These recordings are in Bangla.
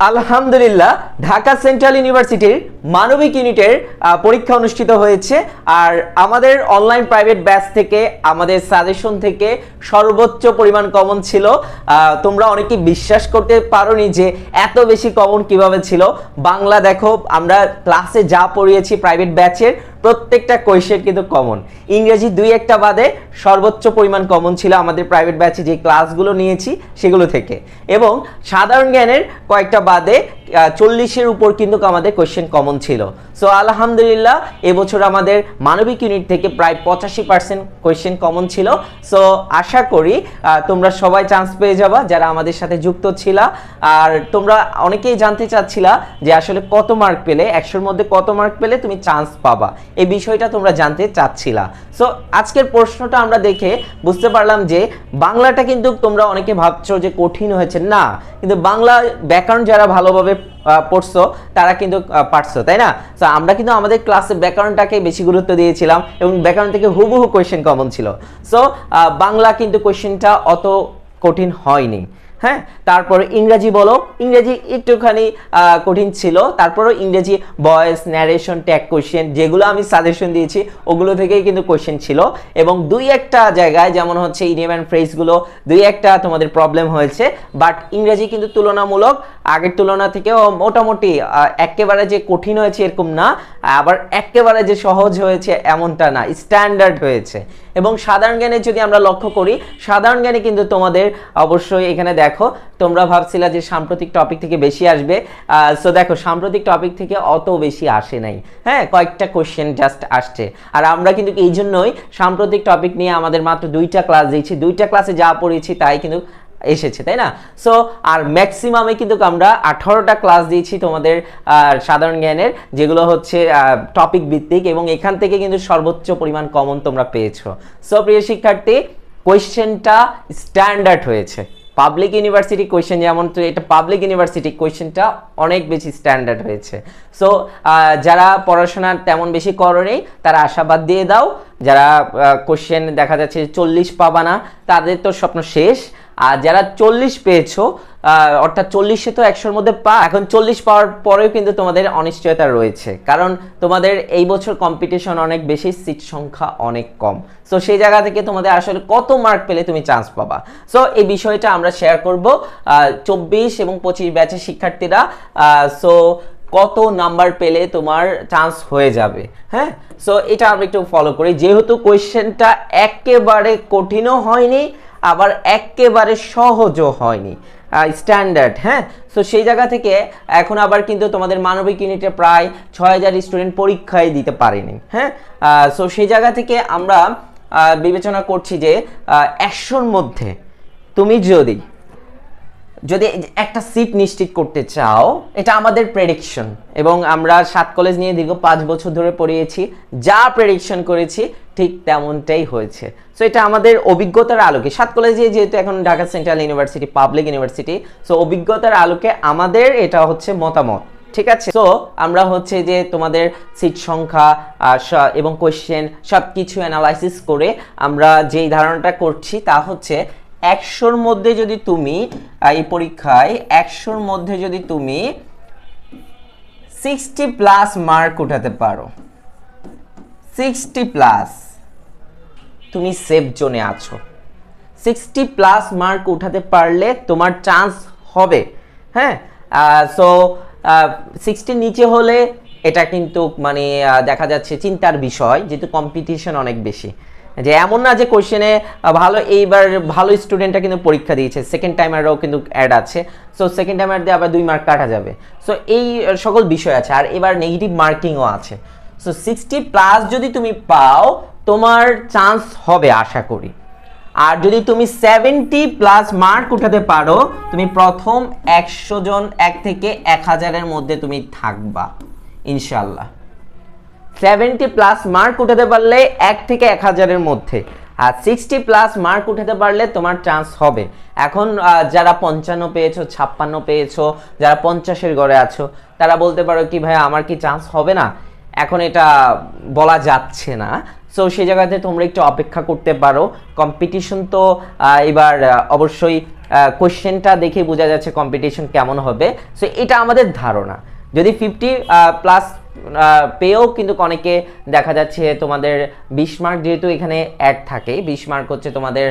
আলহামদুলিল্লাহ ঢাকা সেন্ট্রাল ইউনিভার্সিটির মানবিক ইউনিটের পরীক্ষা অনুষ্ঠিত হয়েছে। আর আমাদের অনলাইন প্রাইভেট ব্যাচ থেকে, আমাদের সাজেশন থেকে সর্বোচ্চ পরিমাণ কমন ছিল। তোমরা অনেকেই বিশ্বাস করতে পারোনি যে এত বেশি কমন কীভাবে ছিল। বাংলা দেখো, আমরা ক্লাসে যা পড়িয়েছি প্রাইভেট ব্যাচের প্রত্যেকটা কোয়েশ্চেন কিন্তু কমন ইংরেজি দুই একটা বাদে সর্বোচ্চ পরিমাণ কমন ছিল আমাদের প্রাইভেট ব্যাচে যে ক্লাসগুলো নিয়েছি, সেগুলো থেকে। এবং সাধারণ জ্ঞানের কয়েকটা বাদে চল্লিশের উপর কিন্তু আমাদের কোয়েশ্চেন কমন ছিল। সো আলহামদুলিল্লাহ, এবছর আমাদের মানবিক ইউনিট থেকে প্রায় পঁচাশি পার্সেন্ট কোয়েশ্চেন কমন ছিল। সো আশা করি তোমরা সবাই চান্স পেয়ে যাবা যারা আমাদের সাথে যুক্ত ছিলা। আর তোমরা অনেকেই জানতে চাচ্ছিলা যে আসলে কত মার্ক পেলে, একশোর মধ্যে কত মার্ক পেলে তুমি চান্স পাবা। এই বিষয়টা তোমরা জানতে চাচ্ছিলা। সো আজকের প্রশ্নটা আমরা দেখে বুঝতে পারলাম যে বাংলাটা কিন্তু তোমরা অনেকে ভাবছ যে কঠিন হয়েছে। না, কিন্তু বাংলা ব্যাকরণ যারা ভালোভাবে আহ, পড়ছো তারা কিন্তু পারছ তাই না? তো আমরা কিন্তু আমাদের ক্লাসে ব্যাকরণটাকে বেশি গুরুত্ব দিয়েছিলাম এবং ব্যাকরণ থেকে হুবহু কোয়েশ্চেন কমন ছিল। সো বাংলা কিন্তু কোয়েশ্চেনটা অত কঠিন হয়নি। হ্যাঁ? তারপর ইংরেজি বলো। ইংরেজি একটুখানি কঠিন ছিল। তারপরও ইংরেজি ভয়েস ন্যারেশন ট্যাগ কোয়েশ্চেন যেগুলো আমি সাজেশন দিয়েছি, ওগুলো থেকেই কিন্তু কোয়েশ্চেন ছিল। এবং দুই একটা জায়গায় যেমন হচ্ছে ইডিয়াম অ্যান্ড ফ্রেজগুলো দুই একটা তোমাদের প্রবলেম হয়েছে। বাট ইংরেজি কিন্তু তুলনামূলক আগের তুলনা থেকেও মোটামুটি একেবারে যে কঠিন হয়েছে এরকম না। আবার একেবারে যে সহজ হয়েছে এমনটা না স্ট্যান্ডার্ড হয়েছে। এবং সাধারণ জ্ঞানে যদি আমরা লক্ষ্য করি, সাধারণ জ্ঞানে কিন্তু তোমাদের অবশ্যই এখানে দেখো। তোমরা ভাবছিলা যে সাম্প্রতিক টপিক থেকে বেশি আসবে। সো দেখো, সাম্প্রতিক টপিক থেকে অত বেশি আসে নাই। হ্যাঁ কয়েকটা কোশ্চেন জাস্ট আসছে। আর আমরা কিন্তু এই জন্যই সাম্প্রতিক টপিক নিয়ে আমাদের মাত্র দুইটা ক্লাস দিয়েছি। দুইটা ক্লাসে যা পড়েছি তাই কিন্তু এসেছে, তাই না? সো আর ম্যাক্সিমামে কিন্তু আমরা আঠারোটা ক্লাস দিয়েছি তোমাদের সাধারণ জ্ঞানের, যেগুলো হচ্ছে টপিক ভিত্তিক এবং এখান থেকে কিন্তু সর্বোচ্চ পরিমাণ কমন তোমরা পেয়েছ। সো প্রিয় শিক্ষার্থী কোয়েশ্চেনটা স্ট্যান্ডার্ড হয়েছে। পাবলিক ইউনিভার্সিটি কোয়েশ্চেন যেমন তো এটা পাবলিক ইউনিভার্সিটি কোয়েশ্চেনটা অনেক বেশি স্ট্যান্ডার্ড হয়েছে। সো যারা পড়াশোনা তেমন বেশি করনি তারা আশাবাদ দিয়ে দাও। যারা কোয়েশ্চেন দেখা যাচ্ছে চল্লিশ পাবা না, তাদের তো স্বপ্ন শেষ। আর যারা চল্লিশ পেয়েছ অর্থাৎ চল্লিশে তো একশোর মধ্যে পা, এখন চল্লিশ পাওয়ার পরেও কিন্তু তোমাদের অনিশ্চয়তা রয়েছে। কারণ তোমাদের এই বছর কম্পিটিশন অনেক বেশি সিট সংখ্যা অনেক কম। সো সেই জায়গা থেকে তোমাদের আসলে কত মার্ক পেলে তুমি চান্স পাবা। সো এই বিষয়টা আমরা শেয়ার করব। চব্বিশ এবং পঁচিশ ব্যাচের শিক্ষার্থীরা সো কত নাম্বার পেলে তোমার চান্স হয়ে যাবে। হ্যাঁ? সো এটা আমরা একটু ফলো করি। যেহেতু কোয়েশ্চেনটা একেবারে কঠিনও হয়নি আবার একেবারে সহজও হয়নি। স্ট্যান্ডার্ড হ্যাঁ? সো সেই জায়গা থেকে এখন আবার কিন্তু তোমাদের মানবিক ইউনিটে প্রায় ছয় হাজার স্টুডেন্ট পরীক্ষায় দিতে পারেনি হ্যাঁ? সো সেই জায়গা থেকে আমরা বিবেচনা করছি যে একশোর মধ্যে তুমি যদি যদি একটা সিট নিশ্চিত করতে চাও, এটা আমাদের প্রেডিকশন এবং আমরা সাত কলেজ নিয়ে দীর্ঘ পাঁচ বছর ধরে পড়িয়েছি, যা প্রেডিকশন করেছি, ঠিক তেমনটাই হয়েছে। সো এটা আমাদের অভিজ্ঞতার আলোকে, সাত কলেজে যেহেতু এখন Dhaka central university public university so অভিজ্ঞতার আলোকে আমাদের এটা হচ্ছে মতামত, ঠিক আছে? সো আমরা হচ্ছে যে তোমাদের সিট সংখ্যা এবং কোয়েশ্চেন সব কিছু অ্যানালাইসিস করে আমরা যেই ধারণাটা করছি, তা হচ্ছে একশোর মধ্যে যদি তুমি এই পরীক্ষায় একশোর মধ্যে যদি তুমি সিক্সটি প্লাস মার্ক উঠাতে পারো। সিক্সটি প্লাস তুমি সেফ জোনে আছো। সিক্সটি প্লাস মার্ক উঠাতে পারলে তোমার চান্স হবে হ্যাঁ? সো সিক্সটির নিচে হলে এটা কিন্তু মানে দেখা যাচ্ছে চিন্তার বিষয়, যেহেতু কম্পিটিশন অনেক বেশি। যে এমন না যে কোশ্চেনে ভালো এইবার ভালো স্টুডেন্টরা কিন্তু পরীক্ষা দিয়েছে সেকেন্ড টাইমারও কিন্তু অ্যাড আছে। সো সেকেন্ড টাইমার দিয়ে আবার দুই মার্ক কাটা যাবে। সো এই সকল বিষয় আছে। আর এবার নেগেটিভ মার্কিংও আছে। সো সিক্সটি প্লাস যদি তুমি পাও, তোমার চান্স হবে আশা করি। আর যদি তুমি সেভেন্টি প্লাস মার্ক উঠাতে পারো, তুমি প্রথম একশো জন এক থেকে এক হাজারের মধ্যে তুমি থাকবা ইনশাল্লাহ সেভেন্টি প্লাস মার্ক উঠাতে পারলে এক থেকে এক হাজারের মধ্যে। আর সিক্সটি প্লাস মার্ক উঠাতে পারলে তোমার চান্স হবে। এখন যারা পঞ্চান্ন পেয়েছ, ছাপ্পান্ন পেয়েছ, যারা পঞ্চাশের ঘরে আছো, তারা বলতে পারো কি ভাই আমার কি চান্স হবে না? এখন এটা বলা যাচ্ছে না। সো সেই জায়গাতে তোমরা একটু অপেক্ষা করতে পারো। কম্পিটিশন তো এবার অবশ্যই কোশ্চেনটা দেখে বোঝা যাচ্ছে কম্পিটিশন কেমন হবে। সো এটা আমাদের ধারণা। যদি ফিফটি প্লাস পেয়েও কিন্তু অনেকে দেখা যাচ্ছে তোমাদের বিশ মার্ক যেহেতু এখানে অ্যাড থাকে, বিশ মার্ক হচ্ছে তোমাদের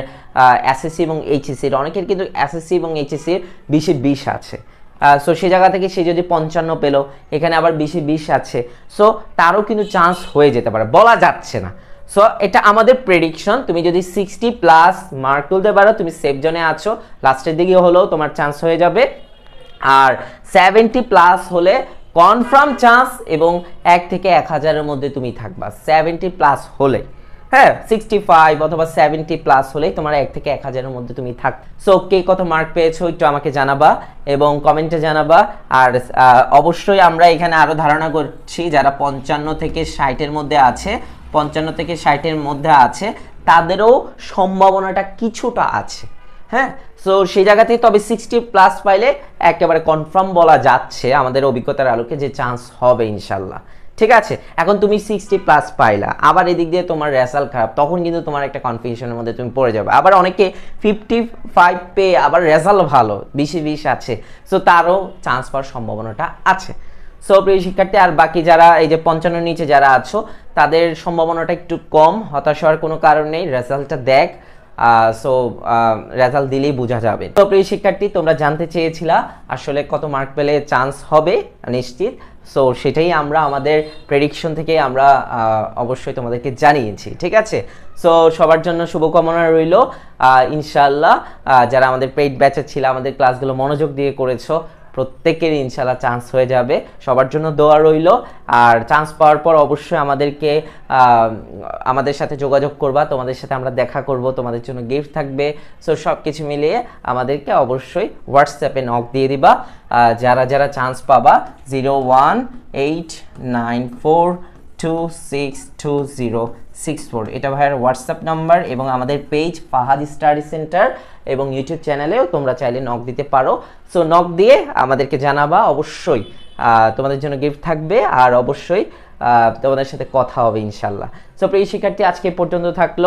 এসএসসি এবং এইচএসসির অনেকের কিন্তু এসএসসি এবং এইচএসসির বিশে বিশ আছে। সো সেই জায়গা থেকে সে যদি পঞ্চান্ন পেল, এখানে আবার বিশে বিশ আছে। সো তারও কিন্তু চান্স হয়ে যেতে পারে। বলা যাচ্ছে না। সো এটা আমাদের প্রেডিকশন তুমি যদি সিক্সটি প্লাস মার্ক তুলতে পারো, তুমি সেফ জোনে আছো। লাস্টের দিকে হলেও তোমার চান্স হয়ে যাবে। আর সেভেন্টি প্লাস হলে কনফার্ম চান্স এবং এক থেকে এক হাজারের মধ্যে তুমি থাকবা। সেভেন্টি প্লাস হলে হ্যাঁ সিক্সটি ফাইভ অথবা সেভেন্টি প্লাস হলেই তোমার এক থেকে এক হাজারের মধ্যে তুমি থাক সো কে কত মার্ক পেয়েছ একটু আমাকে জানাবা এবং কমেন্টে জানাবা। আর অবশ্যই আমরা এখানে আরও ধারণা করছি, যারা পঞ্চান্ন থেকে ষাটের মধ্যে আছে, পঞ্চান্ন থেকে ষাটের মধ্যে আছে, তাদেরও সম্ভাবনাটা কিছুটা আছে। হ্যাঁ? সো সেই জায়গা থেকে তবে সিক্সটি প্লাস পাইলে একেবারে কনফার্ম বলা যাচ্ছে আমাদের অভিজ্ঞতার আলোকে যে চান্স হবে ইনশাল্লাহ। ঠিক আছে? এখন তুমি সিক্সটি প্লাস পাইলা। আবার এদিক দিয়ে তোমার রেজাল্ট খারাপ, তখন কিন্তু তোমার একটা কনফিউশনের মধ্যে তুমি পড়ে যাবে। আবার অনেকে ফিফটি ফাইভ পেয়ে আবার রেজাল্ট ভালো, বিশে বিশ আছে। সো তারও চান্স পাওয়ার সম্ভাবনাটা আছে। সো প্রিয় শিক্ষার্থী, আর বাকি যারা এই যে পঞ্চান্ন নিচে যারা আছো, তাদের সম্ভাবনাটা একটু কম, হতাশ হওয়ার কোনো কারণ নেই রেজাল্টটা দেখ। সো রেজাল্ট দিলেই বোঝা যাবে। তো প্রিয় শিক্ষার্থী, তোমরা জানতে চেয়েছিলা আসলে কত মার্ক পেলে চান্স হবে, নিশ্চিত। সো সেটাই আমরা আমাদের প্রেডিকশন থেকে আমরা অবশ্যই তোমাদেরকে জানিয়েছি, ঠিক আছে? সো সবার জন্য শুভকামনা রইল। ইনশাল্লাহ যারা আমাদের পেইড ব্যাচে ছিল, আমাদের ক্লাসগুলো মনোযোগ দিয়ে করেছ প্রত্যেকের ইনশাল্লাহ চান্স হয়ে যাবে। সবার জন্য দোয়া রইল। আর চান্স পাওয়ার পর অবশ্যই আমাদেরকে আমাদের সাথে যোগাযোগ করবা। তোমাদের সাথে আমরা দেখা করব। তোমাদের জন্য গিফট থাকবে। সো সব কিছু মিলিয়ে আমাদেরকে অবশ্যই হোয়াটসঅ্যাপে নক দিয়ে দিবা। যারা যারা চান্স পাবা zero one eight nine four two six two zero six four এটা ভাইয়ের হোয়াটসঅ্যাপ নাম্বার এবং আমাদের পেজ ফাহাদ স্টাডি সেন্টার এবং ইউটিউব চ্যানেলেও তোমরা চাইলে নক দিতে পারো। সো নক দিয়ে আমাদেরকে জানাবা অবশ্যই। তোমাদের জন্য গিফট থাকবে আর অবশ্যই তোমাদের সাথে কথা হবে ইনশাল্লাহ সো প্রিয় শিক্ষার্থী, আজকে পর্যন্ত থাকল।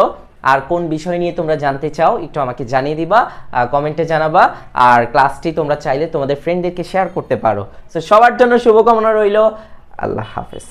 আর কোন বিষয় নিয়ে তোমরা জানতে চাও, একটু আমাকে জানিয়ে দিবা কমেন্টে জানাবা। আর ক্লাসটি তোমরা চাইলে তোমাদের ফ্রেন্ডদেরকে শেয়ার করতে পারো। সো সবার জন্য শুভকামনা রইল। আল্লাহ হাফেজ।